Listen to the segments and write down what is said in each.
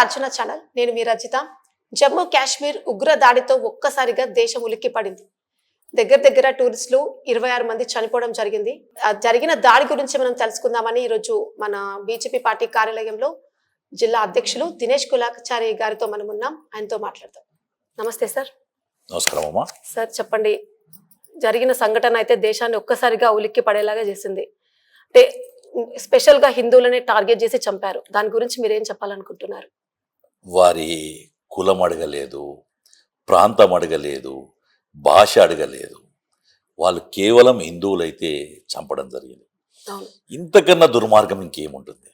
Arjuna channel నేను మీ రచిత జమ్మూ కాశ్మీర్ ఉగ్ర దాడితో ఒక్కసారిగా దేశం ఉలిక్కి పడింది. దగ్గర దగ్గర టూరిస్టులు ఇరవై ఆరు మంది చనిపోవడం జరిగింది. ఆ జరిగిన దాడి గురించి మనం తెలుసుకుందామని ఈరోజు మన బీజేపీ పార్టీ కార్యాలయంలో జిల్లా అధ్యక్షులు దినేష్ కులాచారి గారితో మనం ఉన్నాం. ఆయనతో మాట్లాడతాం నమస్తే సార్. నమస్కారం అమ్మా. సార్ చెప్పండి. జరిగిన సంఘటన అయితే దేశాన్ని ఒక్కసారిగా ఉలిక్కి పడేలాగా చేసింది. అంటే స్పెషల్గా హిందువులనే టార్గెట్ చేసి చంపారు. దాని గురించి మీరేం చెప్పాలనుకుంటున్నారు? వారి కులం అడగలేదు ప్రాంతం అడగలేదు భాష అడగలేదు. వాళ్ళు కేవలం హిందువులైతే చంపడం జరిగింది. ఇంతకన్నా దుర్మార్గం ఇంకేముంటుంది?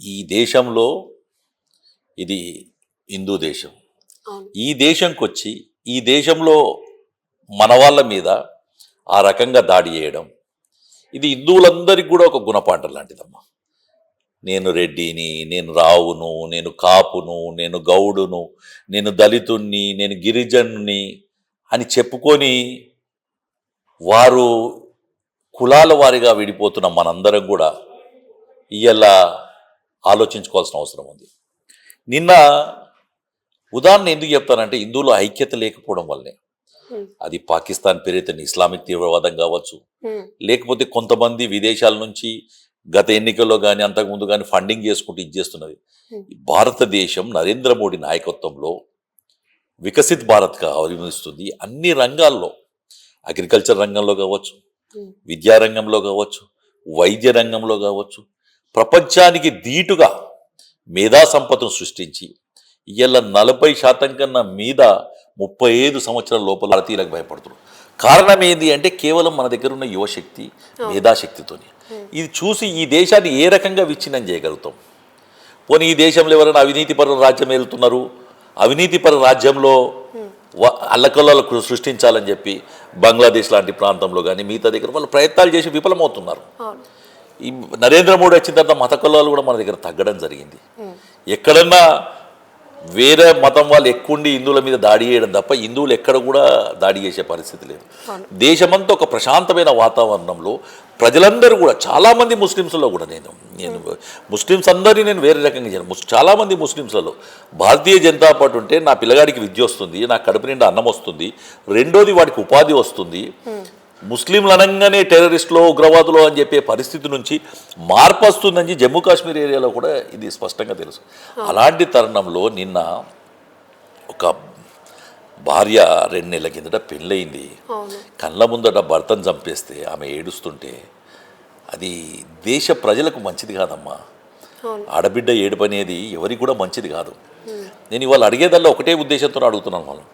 ఈ దేశంలో ఇది హిందూ దేశం. ఈ దేశంకి వచ్చి ఈ దేశంలో మన వాళ్ళ మీద ఆ రకంగా దాడి చేయడం ఇది హిందువులందరికీ కూడా ఒక గుణపాఠం లాంటిదమ్మా. నేను రెడ్డిని నేను రావును నేను కాపును నేను గౌడును నేను దళితుణ్ణి నేను గిరిజనుని అని చెప్పుకొని వారు కులాల వారిగా విడిపోతున్న మనందరం కూడా ఇవాళ ఆలోచించుకోవాల్సిన అవసరం ఉంది. నిన్న ఉదాహరణ ఎందుకు చెప్తానంటే హిందువులు ఐక్యత లేకపోవడం వల్లనే. Hmm. అది పాకిస్తాన్ పేరైతే ఇస్లామిక్ తీవ్రవాదం కావచ్చు. లేకపోతే కొంతమంది విదేశాల నుంచి గత ఎన్నికల్లో కానీ అంతకుముందు కానీ ఫండింగ్ చేసుకుంటూ ఇచ్చేస్తున్నది Hmm. భారతదేశం నరేంద్ర మోడీ నాయకత్వంలో వికసిత్ భారత్గా అవలంబిస్తుంది అన్ని రంగాల్లో అగ్రికల్చర్ రంగంలో కావచ్చు Hmm. విద్యా రంగంలో కావచ్చు వైద్య రంగంలో కావచ్చు ప్రపంచానికి ధీటుగా మేధా సంపదను సృష్టించి ఇవాళ నలభై శాతం కన్నా మీద ముప్పై ఐదు సంవత్సరాల లోపల భారతీయులకు భయపడుతున్నారు. కారణం ఏంది అంటే కేవలం మన దగ్గర ఉన్న యువశక్తి మేధాశక్తితోని. ఇది చూసి ఈ దేశాన్ని ఏ రకంగా విచ్ఛిన్నం చేయగలుగుతాం? పోనీ ఈ దేశంలో ఎవరైనా అవినీతిపర రాజ్యం వెళ్తున్నారు అవినీతిపర రాజ్యంలో వ- అల్లకల్లోలకు సృష్టించాలని చెప్పి బంగ్లాదేశ్ లాంటి ప్రాంతంలో కానీ మిగతా దగ్గర వాళ్ళు ప్రయత్నాలు చేసి విఫలమవుతున్నారు. ఈ నరేంద్ర మోడీ వచ్చిన తర్వాత మత కులాలు కూడా మన దగ్గర తగ్గడం జరిగింది. ఎక్కడన్నా వేరే మతం వాళ్ళు ఎక్కువండి హిందువుల మీద దాడి చేయడం తప్ప హిందువులు ఎక్కడ కూడా దాడి చేసే పరిస్థితి లేదు. దేశమంతా ఒక ప్రశాంతమైన వాతావరణంలో ప్రజలందరూ కూడా చాలామంది ముస్లిమ్స్లో కూడా నేను నేను ముస్లిమ్స్ అందరినీ నేను వేరే రకంగా చేయను. ముస్ చాలామంది ముస్లిమ్స్లలో భారతీయ జనతా పార్టీ ఉంటే నా పిల్లగాడికి విద్య వస్తుంది నా కడుపు నిండా అన్నం వస్తుంది రెండోది వాడికి ఉపాధి వస్తుంది. ముస్లింలు అనగానే టెర్రరిస్టులు ఉగ్రవాదులు అని చెప్పే పరిస్థితి నుంచి మార్పు వస్తుందని జమ్మూ కాశ్మీర్ ఏరియాలో కూడా ఇది స్పష్టంగా తెలుసు. అలాంటి తరుణంలో నిన్న ఒక భార్య రెండు నెలల కిందట పెళ్ళయింది. కళ్ళ ముందట భర్తను చంపేస్తే ఆమె ఏడుస్తుంటే అది దేశ ప్రజలకు మంచిది కాదమ్మా. ఆడబిడ్డ ఏడుపు అనేది ఎవరికి కూడా మంచిది కాదు. నేను ఇవాళ అడిగేదల్లా ఒకటే ఉద్దేశంతో అడుగుతున్నాను మనం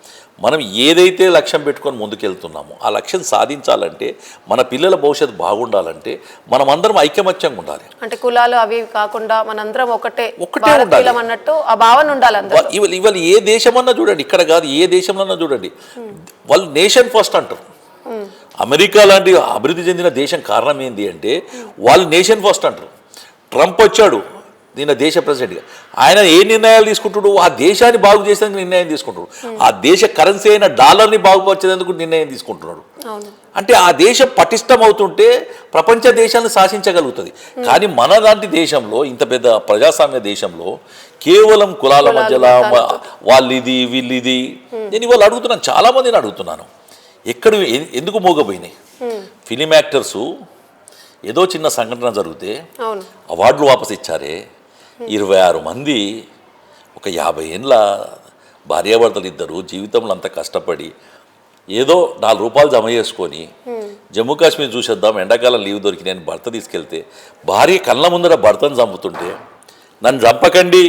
మనం ఏదైతే లక్ష్యం పెట్టుకొని ముందుకెళ్తున్నామో ఆ లక్ష్యం సాధించాలంటే మన పిల్లల భవిష్యత్తు బాగుండాలంటే మనం అందరం ఐకమత్యంగా ఉండాలి. అంటే కులాలు అవి కాకుండా మనందరం ఒకటే ఒకటే ఉండాలి. అన్నట్టు ఆ భావన ఉండాలి ఇవాళ ఇవాళ ఏ దేశమన్నా చూడండి ఇక్కడ కాదు ఏ దేశంలో చూడండి. వాళ్ళు నేషన్ ఫస్ట్ అంటారు. అమెరికా లాంటి అభివృద్ధి చెందిన దేశం కారణం ఏంటి అంటే వాళ్ళు నేషన్ ఫస్ట్ అంటారు. ట్రంప్ వచ్చాడు నిన్న దేశ ప్రెసిడెంట్గా ఆయన ఏ నిర్ణయాలు తీసుకుంటాడు ఆ దేశాన్ని బాగు చేసేందుకు నిర్ణయం తీసుకుంటాడు ఆ దేశ కరెన్సీ అయిన డాలర్ని బాగుపరిచేందుకు నిర్ణయం తీసుకుంటున్నాడు. అంటే ఆ దేశం పటిష్టం అవుతుంటే ప్రపంచ దేశాలను శాసించగలుగుతుంది. కానీ మన లాంటి దేశంలో ఇంత పెద్ద ప్రజాస్వామ్య దేశంలో కేవలం కులాల మధ్యలో వాళ్ళు ఇది వీళ్ళు ఇది నేను ఇవాళ అడుగుతున్నాను చాలా మందిని అడుగుతున్నాను. ఎక్కడ ఎందుకు మోగపోయినాయి ఫిలిం యాక్టర్సు ఏదో చిన్న సంఘటన జరిగితే అవార్డులు వాపసు ఇచ్చారే ఇరవై ఆరు మంది ఒక యాభై ఏండ్ల భార్యాభర్తలు ఇద్దరు జీవితంలో అంత కష్టపడి ఏదో నాలుగు రూపాయలు జమ చేసుకొని జమ్మూ కాశ్మీర్ చూసేద్దాం ఎండాకాలం లీవ్ దొరికి నేను భర్త తీసుకెళ్తే భార్య కళ్ళ ముందర భర్తను చంపుతుంటే నన్ను చంపకండి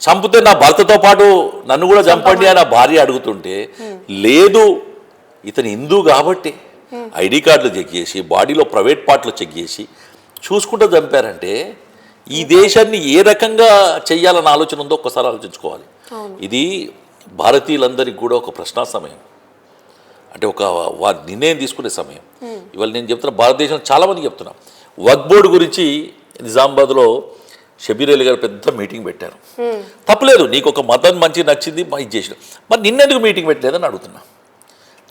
చంపితే నా భర్తతో పాటు నన్ను కూడా చంపండి అని ఆ భార్య అడుగుతుంటే లేదు ఇతను హిందూ కాబట్టి ఐడి కార్డులు చెక్ చేసి బాడీలో ప్రైవేట్ పార్ట్లు చెక్ చేసి చూసుకుంటూ చంపారంటే ఈ దేశాన్ని ఏ రకంగా చెయ్యాలన్న ఆలోచన ఉందో ఒక్కసారి ఆలోచించుకోవాలి. ఇది భారతీయులందరికీ కూడా ఒక ప్రశ్నా సమయం. అంటే ఒక వారి నిర్ణయం తీసుకునే సమయం. ఇవాళ నేను చెప్తున్నా భారతదేశం చాలామంది చెప్తున్నా. వక్ బోర్డు గురించి నిజామాబాద్లో షబీర్ అలీ గారు పెద్ద మీటింగ్ పెట్టారు. తప్పలేదు నీకు ఒక మతం మంచి నచ్చింది ఇది చేసిన. మరి నిన్నెందుకు మీటింగ్ పెట్టలేదని అడుగుతున్నా.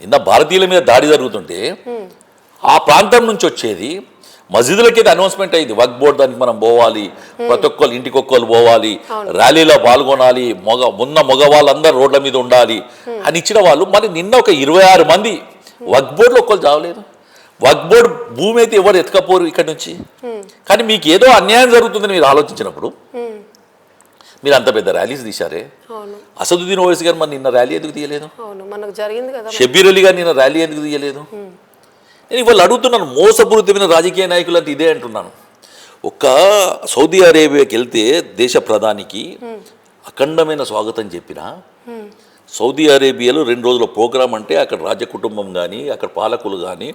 నిన్న భారతీయుల మీద దాడి జరుగుతుంటే ఆ ప్రాంతం నుంచి వచ్చేది మసీదులకి ఇది అనౌన్స్మెంట్ అయింది. వక్ బోర్డ్ దానికి మనం పోవాలి. ప్రతి ఒక్కరు ఇంటికి ఒక్కరు పోవాలి. ర్యాలీలో పాల్గొనాలి. మగ ఉన్న మగవాళ్ళందరూ రోడ్ల మీద ఉండాలి అని ఇచ్చిన వాళ్ళు మరి నిన్న ఒక ఇరవై ఆరు మంది వక్ బోర్డులో ఒక్కరు చావలేదు. వక్ బోర్డు భూమి అయితే ఎవరు ఎత్తుకపోరు ఇక్కడ నుంచి. కానీ మీకు ఏదో అన్యాయం జరుగుతుందని మీరు ఆలోచించినప్పుడు. మీరు అంత పెద్ద ర్యాలీస్ తీశారే? అసదుద్దీన్ ఓవైసీ గారు మరి నిన్న ర్యాలీ ఎందుకు తీయలేదు? షబీర్ అలీ గారు నిన్న ర్యాలీ ఎందుకు తీయలేదు? నేను ఇవాళ అడుగుతున్నాను మోసపూరితమైన రాజకీయ నాయకులు అంటే ఇదే అంటున్నాను. ఒక సౌదీ అరేబియాకి వెళ్తే దేశ ప్రధానికి అఖండమైన స్వాగతం చెప్పిన సౌదీ అరేబియాలో రెండు రోజుల ప్రోగ్రాం అంటే అక్కడ రాజ కుటుంబం కానీ అక్కడ పాలకులు కానీ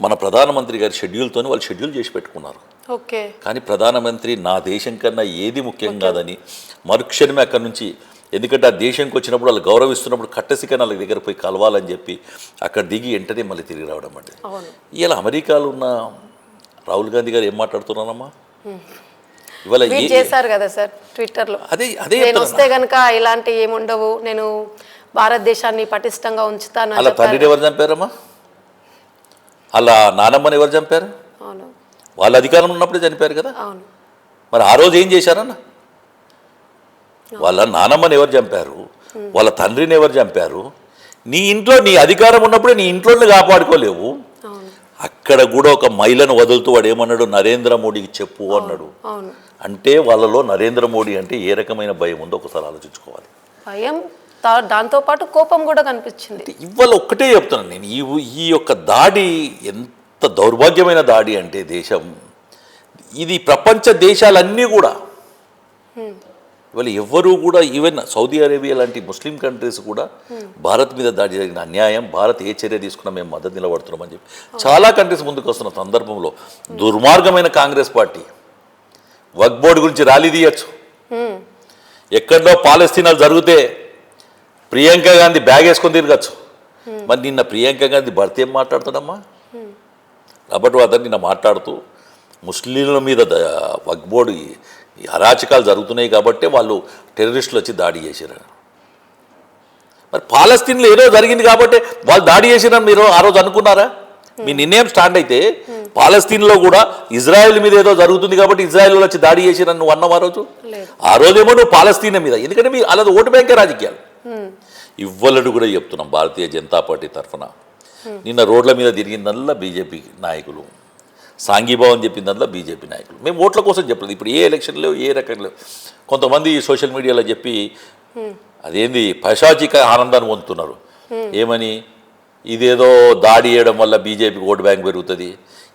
మన ప్రధానమంత్రి గారి షెడ్యూల్తో వాళ్ళు షెడ్యూల్ చేసి పెట్టుకున్నారు. ఓకే. కానీ ప్రధానమంత్రి నా దేశం కన్నా ఏది ముఖ్యం కాదని మరుక్షణమే అక్కడి నుంచి ఎందుకంటే ఆ దేశంకి వచ్చినప్పుడు వాళ్ళు గౌరవిస్తున్నప్పుడు కట్టసిక వాళ్ళ దగ్గర పోయి కలవాలని చెప్పి అక్కడ దిగి వెంటనే మళ్ళీ తిరిగి రావడం అంటే అవును. ఇలా అమెరికాలో ఉన్న రాహుల్ గాంధీ గారు ఏం మాట్లాడుతున్నారమ్మా? ఇవాళ చేశారు కదా సార్ ట్విట్టర్లో. అదే అదే నేను. వస్తే గనక ఇలాంటి ఏముండవు నేను భారతదేశాన్ని పటిష్టంగా ఉంచుతాను అలా. తండ్రిని ఎవరు చంపారమ్మా? అలా నానమ్మని ఎవరు చంపారు? అవును. వాళ్ళ అధికారం ఉన్నప్పుడే చనిపోయారు కదా? అవును. మరి ఆ రోజు ఏం చేశారన్న? వాళ్ళ నానమ్మని ఎవరు చంపారు? వాళ్ళ తండ్రిని ఎవరు చంపారు? నీ ఇంట్లో నీ అధికారం ఉన్నప్పుడే నీ ఇంట్లోనే కాపాడుకోలేవు. అక్కడ కూడా ఒక మహిళను వదులుతూ వాడు ఏమన్నాడు? నరేంద్ర మోడీకి చెప్పు అన్నాడు. అంటే వాళ్ళలో నరేంద్ర మోడీ అంటే ఏ రకమైన భయం ఉందో ఒకసారి ఆలోచించుకోవాలి. భయం దాంతో పాటు కోపం కూడా కనిపించింది. ఇవాళ ఒక్కటే చెప్తున్నాను నేను. ఈ ఈ యొక్క దాడి ఎంత దౌర్భాగ్యమైన దాడి అంటే దేశం. ఇది ప్రపంచ దేశాలన్నీ కూడా ఇవాళ ఎవ్వరూ కూడా ఈవెన్ సౌదీ అరేబియా లాంటి ముస్లిం కంట్రీస్ కూడా భారత్ మీద దాడి జరిగిన అన్యాయం భారత్ ఏ చర్య తీసుకున్నా మేము మద్దతు నిలబడుతున్నామని చెప్పి. చాలా కంట్రీస్ ముందుకు వస్తున్న సందర్భంలో దుర్మార్గమైన కాంగ్రెస్ పార్టీ వక్ బోర్డు గురించి ర్యాలీ తీయచ్చు. ఎక్కడో పాలస్తీనాలు జరిగితే ప్రియాంక గాంధీ బ్యాగ్ వేసుకొని తిరగచ్చు. మరి నిన్న ప్రియాంక గాంధీ భర్త ఏం మాట్లాడుతాడమ్మా? రాబర్ట్ వాదర్ నిన్న మాట్లాడుతూ ముస్లింల మీద ద- వక్ బోర్డు ఈ- అరాచకాలు జరుగుతున్నాయి కాబట్టి వాళ్ళు టెర్రరిస్టులు వచ్చి దాడి చేశారు మరి పాలస్తీన్లో ఏదో జరిగింది కాబట్టి వాళ్ళు దాడి చేసిరని మీరు ఆ రోజు అనుకున్నారా? మీ నిర్ణయం స్టాండ్ అయితే పాలస్తీన్లో కూడా ఇజ్రాయెల్ మీద ఏదో జరుగుతుంది కాబట్టి ఇజ్రాయెల్ వచ్చి దాడి చేసిరని నువ్వు అన్నావు ఆ రోజు? ఆ రోజేమో నువ్వు పాలస్తీన మీద. ఎందుకంటే మీ అలా ఓటు బ్యాంకే రాజకీయాలు. ఇవ్వలడు కూడా చెప్తున్నాం భారతీయ జనతా పార్టీ తరఫున. నిన్న రోడ్ల మీద తిరిగిందల్లా బీజేపీ నాయకులు. సాంఘీభావం చెప్పిందల్లా బీజేపీ నాయకులు. మేము ఓట్ల కోసం చెప్పలేదు. ఇప్పుడు ఏ ఎలక్షన్లో ఏ రకంలో కొంతమంది సోషల్ మీడియాలో చెప్పి అదేంది పైశాచిక ఆనందాన్ని పొందుతున్నారు. ఏమని? ఇదేదో దాడి చేయడం వల్ల బీజేపీకి ఓటు బ్యాంక్ పెరుగుతుంది.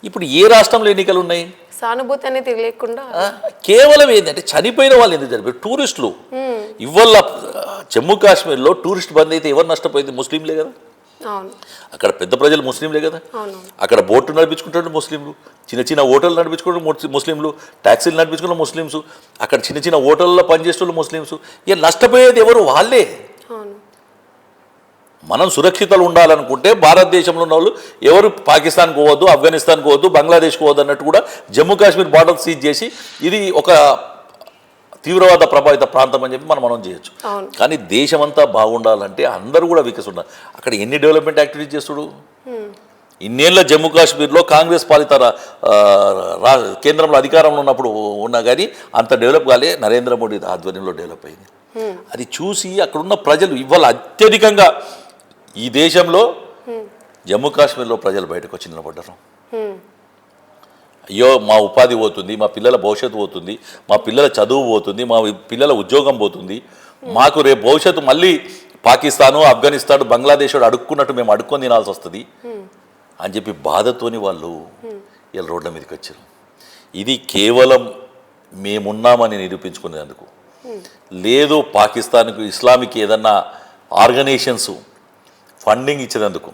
ఇప్పుడు ఏ రాష్ట్రంలో ఎన్నికలు ఉన్నాయి? సానుభూతి అనేది తెలియకుండా ఆ, కేవలం ఏంటంటే చనిపోయిన వాళ్ళు ఎందుకు చనిపోయారు? టూరిస్టులు. ఇవాళ జమ్మూ కాశ్మీర్లో టూరిస్ట్ బంద్ అయితే ఎవరు నష్టపోయింది? ముస్లింలే కదా. అక్కడ పెద్ద ప్రజలు ముస్లింలే కదా. అక్కడ బోట్లు నడిపించుకుంటారు ముస్లింలు చిన్న చిన్న హోటళ్ళు నడిపించుకుంటారు ముస్- ముస్లింలు ట్యాక్సీలు నడిపించుకున్న ముస్లిమ్స్ అక్కడ చిన్న చిన్న హోటల్లో పనిచేస్తున్న ముస్లిమ్స్ ఇక నష్టపోయేది ఎవరు? వాళ్ళే. మనం సురక్షితలు ఉండాలనుకుంటే భారతదేశంలో ఉన్న వాళ్ళు ఎవరు పాకిస్తాన్కి పోవద్దు ఆఫ్ఘనిస్తాన్కి పోవద్దు బంగ్లాదేశ్కి పోవద్దు అన్నట్టు కూడా జమ్మూ కాశ్మీర్ బార్డర్ సీజ్ చేసి ఇది ఒక తీవ్రవాద ప్రభావిత ప్రాంతం అని చెప్పి మనం మనం చేయొచ్చు. కానీ దేశమంతా బాగుండాలంటే అందరూ కూడా వికసి ఉండాలి అక్కడ ఎన్ని డెవలప్మెంట్ యాక్టివిటీస్ చేస్తుడు? హ్మ్. ఇన్నేళ్ళ జమ్మూ కాశ్మీర్లో కాంగ్రెస్ పాలిత కేంద్రంలో అధికారంలో ఉన్నప్పుడు ఉన్నా కానీ అంత డెవలప్ కాలే నరేంద్ర మోడీ ఆధ్వర్యంలో డెవలప్ అయింది. అది చూసి అక్కడున్న ప్రజలు ఇవాళ అత్యధికంగా ఈ దేశంలో జమ్మూ కాశ్మీర్లో ప్రజలు బయటకు వచ్చి నిలబడ్డారు. అయ్యో మా ఉపాధి పోతుంది మా పిల్లల భవిష్యత్తు పోతుంది మా పిల్లల చదువు పోతుంది మా పిల్లల ఉద్యోగం పోతుంది. మాకు రేపు భవిష్యత్తు మళ్ళీ పాకిస్తాను ఆఫ్ఘనిస్తాన్ బంగ్లాదేశ్ అడుక్కున్నట్టు మేము అడుక్కొని తినాల్సి వస్తుంది. అని చెప్పి బాధతోని వాళ్ళు ఇలా రోడ్ల మీదకి వచ్చారు. ఇది కేవలం మేమున్నామని నిరూపించుకునేందుకు. లేదు పాకిస్తాన్కు ఇస్లామిక్ ఏదన్నా ఆర్గనైజేషన్స్ ఫండింగ్ ఇచ్చినందుకు.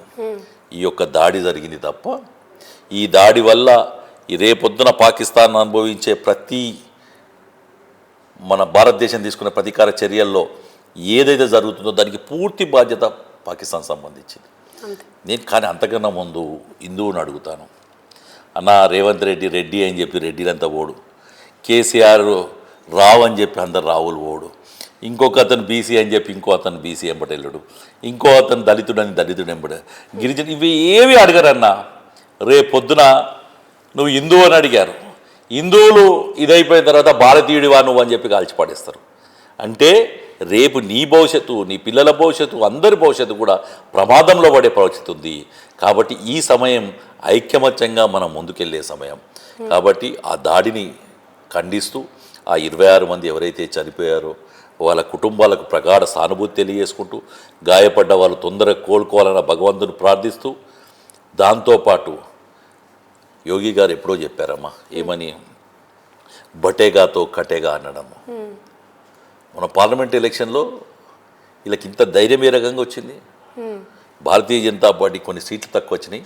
ఈ యొక్క దాడి జరిగింది తప్ప ఈ దాడి వల్ల రేపొద్దున పాకిస్తాన్ అనుభవించే ప్రతి మన భారతదేశం తీసుకునే ప్రతీకార చర్యల్లో ఏదైతే జరుగుతుందో దానికి పూర్తి బాధ్యత పాకిస్తాన్ సంబంధించింది. నేను కానీ అంతకన్నా ముందు హిందువుని అడుగుతాను. అన్న రేవంత్ రెడ్డి రెడ్డి అని చెప్పి రెడ్డిలంతా ఓడు. కేసీఆర్ రావు అని చెప్పి అందరు రావులు ఓడు. ఇంకొక అతను బీసీ అని చెప్పి ఇంకో అతను బీసీ ఎంబటెళ్ళడు ఇంకో అతను దళితుడు అని దళితుడు ఎంబడ. గిరిజన ఇవి ఏవి అడగరన్నా. రేపొద్దున నువ్వు హిందువు అని అడిగారు. హిందువులు ఇదైపోయిన తర్వాత భారతీయుడివా నువ్వు అని చెప్పి కాల్చిపడేస్తారు. అంటే రేపు నీ భవిష్యత్తు నీ పిల్లల భవిష్యత్తు అందరి భవిష్యత్తు కూడా ప్రమాదంలో పడే పరిస్థితి ఉంది. కాబట్టి ఈ సమయం ఐక్యమత్యంగా మనం ముందుకెళ్ళే సమయం. కాబట్టి ఆ దాడిని ఖండిస్తూ ఆ ఇరవై ఆరు మంది ఎవరైతే చనిపోయారో వాళ్ళ కుటుంబాలకు ప్రగాఢ సానుభూతి తెలియజేసుకుంటూ గాయపడ్డ వాళ్ళు తొందరగా కోలుకోవాలని భగవంతుని ప్రార్థిస్తూ దాంతోపాటు యోగి గారు ఎప్పుడో చెప్పారమ్మా ఏమని? బటేగాతో కటేగా అనడము. మన పార్లమెంట్ ఎలక్షన్లో వీళ్ళకి ఇంత ధైర్యం ఏ రకంగా వచ్చింది. భారతీయ జనతా పార్టీ కొన్ని సీట్లు తక్కువ వచ్చినాయి.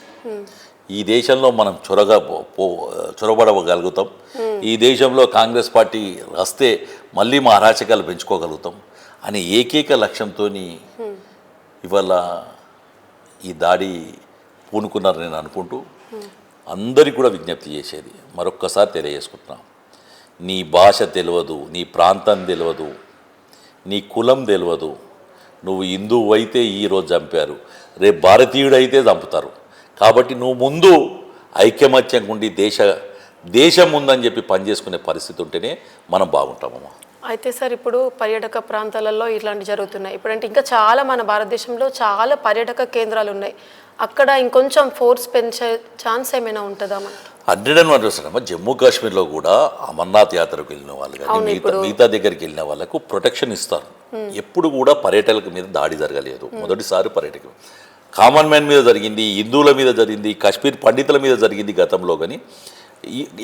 ఈ దేశంలో మనం చొరగా పో- చొరబడగలుగుతాం. ఈ దేశంలో కాంగ్రెస్ పార్టీ వస్తే మళ్ళీ మా అరాచకాలు పెంచుకోగలుగుతాం అనే ఏకైక లక్ష్యంతో ఇవాళ ఈ దాడి పూనుకున్నారు నేను అనుకుంటూ అందరికీ కూడా విజ్ఞప్తి చేసేది మరొక్కసారి తెలియజేసుకుంటున్నాం. నీ భాష తెలియదు నీ ప్రాంతం తెలియదు నీ కులం తెలియదు నువ్వు హిందువు అయితే ఈరోజు చంపారు రేపు భారతీయుడు అయితే చంపుతారు. కాబట్టి నువ్వు ముందు ఐక్యమత్యం ఉండి దేశ దేశం ఉందని చెప్పి పనిచేసుకునే పరిస్థితి ఉంటేనే మనం బాగుంటామమ్మా. అయితే సార్ ఇప్పుడు పర్యాటక ప్రాంతాలలో ఇట్లాంటి జరుగుతున్నాయి. ఇప్పుడంటే ఇంకా చాలా మన భారతదేశంలో చాలా పర్యాటక కేంద్రాలు ఉన్నాయి. అక్కడ ఇంకొంచెం ఫోర్స్ పెంచే ఛాన్స్ ఏమైనా ఉంటుందా హండ్రెడ్ అండ్ వన్ పర్సెంట్ అమ్మా జమ్మూ కాశ్మీర్లో కూడా అమర్నాథ్ యాత్రకు వెళ్ళిన వాళ్ళు కానీ మిగతా మిగతా దగ్గరికి వెళ్ళిన వాళ్ళకు ప్రొటెక్షన్ ఇస్తారు. ఎప్పుడు కూడా పర్యటకుల మీద దాడి జరగలేదు. మొదటిసారి పర్యటకులు కామన్ మ్యాన్ మీద జరిగింది హిందువుల మీద జరిగింది కాశ్మీర్ పండితుల మీద జరిగింది గతంలో కానీ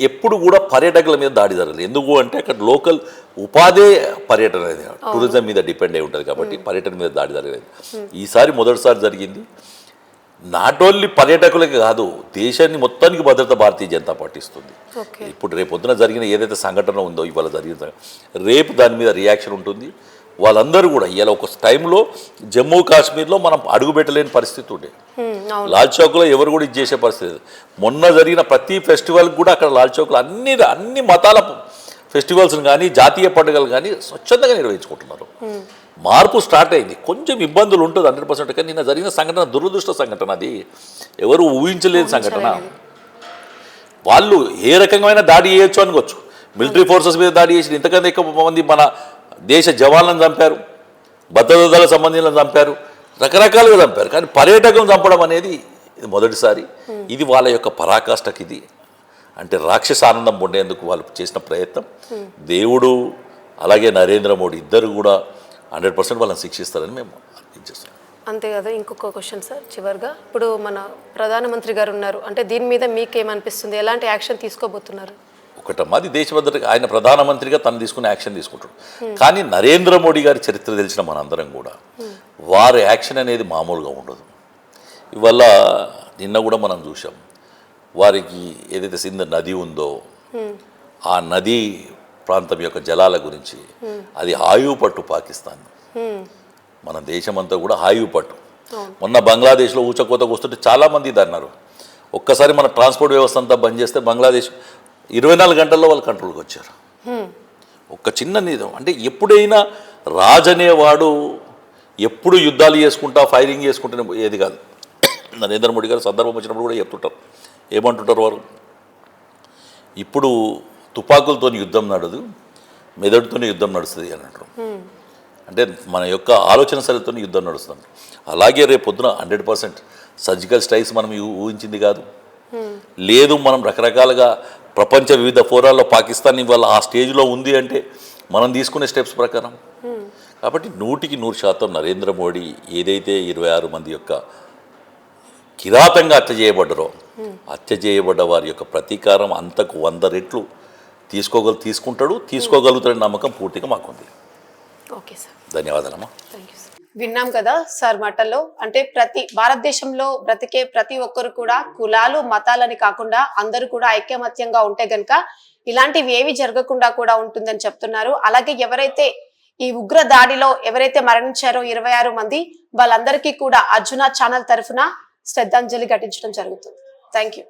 ఎప్పుడు కూడా పర్యాటకుల మీద దాడి జరగలేదు. ఎందుకు అంటే అక్కడ లోకల్ ఉపాధి పర్యటన టూరిజం మీద డిపెండ్ అయి ఉంటుంది కాబట్టి పర్యటన మీద దాడి జరగలేదు. ఈసారి మొదటిసారి జరిగింది. నాట్ ఓన్లీ పర్యాటకులకి కాదు దేశాన్ని మొత్తానికి భద్రత భారతీయ జనతా పార్టీ ఇస్తుంది. ఇప్పుడు రేపు పొద్దున జరిగిన ఏదైతే సంఘటన ఉందో ఇవాళ జరిగిన రేపు దాని మీద రియాక్షన్ ఉంటుంది. వాళ్ళందరూ కూడా ఇవాళ ఒక టైంలో జమ్మూ కాశ్మీర్లో మనం అడుగుపెట్టలేని పరిస్థితి ఉండే. లాల్ చౌక్లో ఎవరు కూడా ఇది చేసే పరిస్థితి లేదు. మొన్న జరిగిన ప్రతి ఫెస్టివల్ కూడా అక్కడ లాల్ చౌక్లో అన్ని అన్ని మతాల ఫెస్టివల్స్ కానీ జాతీయ పండుగలు కానీ స్వచ్ఛందంగా నిర్వహించుకుంటున్నారు. మార్పు స్టార్ట్ అయింది. కొంచెం ఇబ్బందులు ఉంటుంది హండ్రెడ్ పర్సెంట్ కానీ నిన్న జరిగిన సంఘటన దురదృష్ట సంఘటన అది. ఎవరు ఊహించలేని సంఘటన. వాళ్ళు ఏ రకమైన దాడి చేయొచ్చు అనుకోవచ్చు. మిలిటరీ ఫోర్సెస్ మీద దాడి చేసి ఇంతకన్నా ఎక్కువ మంది మన దేశ జవాన్లను చంపారు. భద్రతా దళ సంబంధించిన చంపారు. రకరకాలుగా చంపారు. కానీ పర్యాటకం చంపడం అనేది ఇది మొదటిసారి. ఇది వాళ్ళ యొక్క పరాకాష్ఠకి ఇది. అంటే రాక్షస ఆనందం పొందేందుకు వాళ్ళు చేసిన ప్రయత్నం. దేవుడు అలాగే నరేంద్ర మోడీ ఇద్దరు కూడా హండ్రెడ్ పర్సెంట్ వాళ్ళని శిక్షిస్తారని మేము అర్థించేస్తున్నాం అంతే కదా ఇంకొక క్వశ్చన్ సార్ చివరిగా. ఇప్పుడు మన ప్రధానమంత్రి గారు ఉన్నారు అంటే దీని మీద మీకేమనిపిస్తుంది? ఎలాంటి యాక్షన్ తీసుకోబోతున్నారు? ఒకటమ్మా అది దేశభద్రత ఆయన ప్రధానమంత్రిగా తను తీసుకునే యాక్షన్ తీసుకుంటాడు. కానీ నరేంద్ర మోడీ గారి చరిత్ర తెలిసిన మనందరం కూడా వారి యాక్షన్ అనేది మామూలుగా ఉండదు. ఇవల్ల నిన్న కూడా మనం చూసాం వారికి ఏదైతే సింధ్ నది ఉందో ఆ నది ప్రాంతం యొక్క జలాల గురించి. అది ఆయువు పట్టు పాకిస్తాన్. మన దేశమంతా కూడా ఆయువు పట్టు. మొన్న బంగ్లాదేశ్లో ఊచకోతకు వస్తుంటే చాలామంది ఇది అన్నారు. ఒక్కసారి మన ట్రాన్స్పోర్ట్ వ్యవస్థ అంతా బంద్ చేస్తే బంగ్లాదేశ్ ఇరవై నాలుగు గంటల్లో వాళ్ళు కంట్రోల్కి వచ్చారు. ఒక్క చిన్న నిజం అంటే ఎప్పుడైనా రాజు అనేవాడు ఎప్పుడు యుద్ధాలు చేసుకుంటా ఫైరింగ్ చేసుకుంటూనే ఏది కాదు. నరేంద్ర మోడీ గారు సందర్భం వచ్చినప్పుడు కూడా చెప్తుంటారు. ఏమంటుంటారు వారు? ఇప్పుడు తుపాకులతో యుద్ధం నడదు మెదడుతోనే యుద్ధం నడుస్తుంది అని అంటారు. అంటే మన యొక్క ఆలోచన సరితో యుద్ధం నడుస్తుంది. అలాగే రేపు పొద్దున హండ్రెడ్ పర్సెంట్ సర్జికల్ స్ట్రైక్స్ మనం ఊహించింది కాదు. లేదు మనం రకరకాలుగా ప్రపంచ వివిధ ఫోరాల్లో పాకిస్తాన్ ఇవాళ ఆ స్టేజ్లో ఉంది అంటే మనం తీసుకునే స్టెప్స్ ప్రకారం. కాబట్టి నూటికి నూరు శాతం నరేంద్ర మోడీ ఏదైతే ఇరవై ఆరు మంది యొక్క కిరాతంగా హత్య చేయబడ్డరో హత్య చేయబడ్డ వారి యొక్క ప్రతీకారం అంతకు వంద రెట్లు తీసుకోగల తీసుకుంటాడు తీసుకోగలుగుతాడని నమ్మకం పూర్తిగా మాకుంది. Okay sir. ధన్యవాదాలమ్మా. విన్నాం కదా సార్ మాటల్లో అంటే ప్రతి భారతదేశంలో బ్రతికే ప్రతి ఒక్కరు కూడా కులాలు మతాలని కాకుండా అందరూ కూడా ఐక్యమత్యంగా ఉంటే గనక ఇలాంటివి ఏవి జరగకుండా కూడా ఉంటుందని చెప్తున్నారు. అలాగే ఎవరైతే ఈ ఉగ్ర దాడిలో ఎవరైతే మరణించారో ఇరవై ఆరు మంది వాళ్ళందరికీ కూడా అర్జున ఛానల్ తరఫున శ్రద్ధాంజలి ఘటించడం జరుగుతుంది. Thank you.